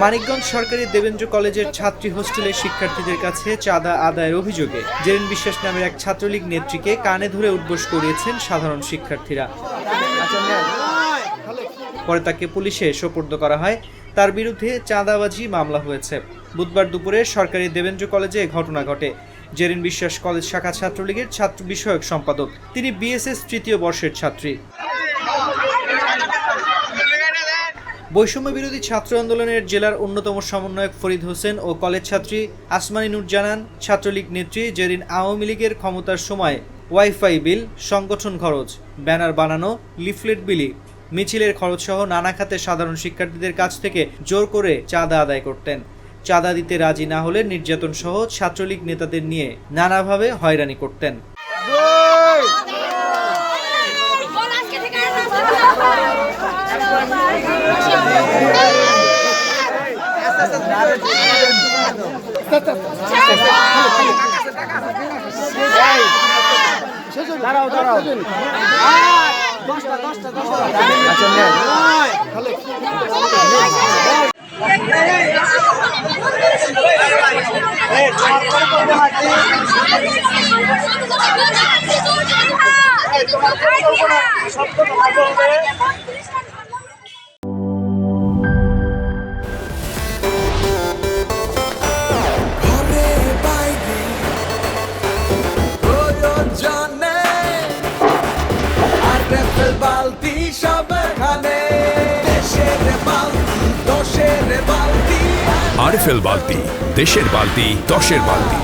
মানিকগঞ্জ সরকারি দেবেন্দ্র কলেজের ছাত্রী হোস্টেলের শিক্ষার্থীদের কাছে চাঁদা আদায়ের অভিযোগে জেরিন বিশ্বাস নামের এক ছাত্রলীগ নেত্রীকে কানে ধরে উদ্বোস করিয়েছেন সাধারণ শিক্ষার্থীরা। পরে তাকে পুলিশে সোপর্দ করা হয়। তার বিরুদ্ধে চাঁদাবাজি মামলা হয়েছে। বুধবার দুপুরে সরকারি দেবেন্দ্র কলেজে ঘটনা ঘটে। জেরিন বিশ্বাস কলেজ শাখা ছাত্রলীগের ছাত্র বিষয়ক সম্পাদক। তিনি বিএসএস তৃতীয় বর্ষের ছাত্রী। বৈষম্য বিরোধী ছাত্র আন্দোলনের জেলার অন্যতম সমন্বয়ক ফরিদ হোসেন ও কলেজ ছাত্রী আসমানী নুর জানান, ছাত্রলীগ নেত্রী জেরিন আওয়ামী লীগের ক্ষমতার সময় ওয়াইফাই বিল, সংগঠন খরচ, ব্যানার বানানো, লিফলেট বিলি, মিছিলের খরচসহ নানা খাতে সাধারণ শিক্ষার্থীদের কাছ থেকে জোর করে চাঁদা আদায় করতেন। চাঁদা দিতে রাজি না হলে নির্যাতন সহ ছাত্রলীগ নেতাদের নিয়ে নানাভাবে হয়রানি করতেন। বল আজকে বালতি সবখানে দেশের বালতি দোষের বালতি আরএফএল বালতি দেশের বালতি দশের বালতি।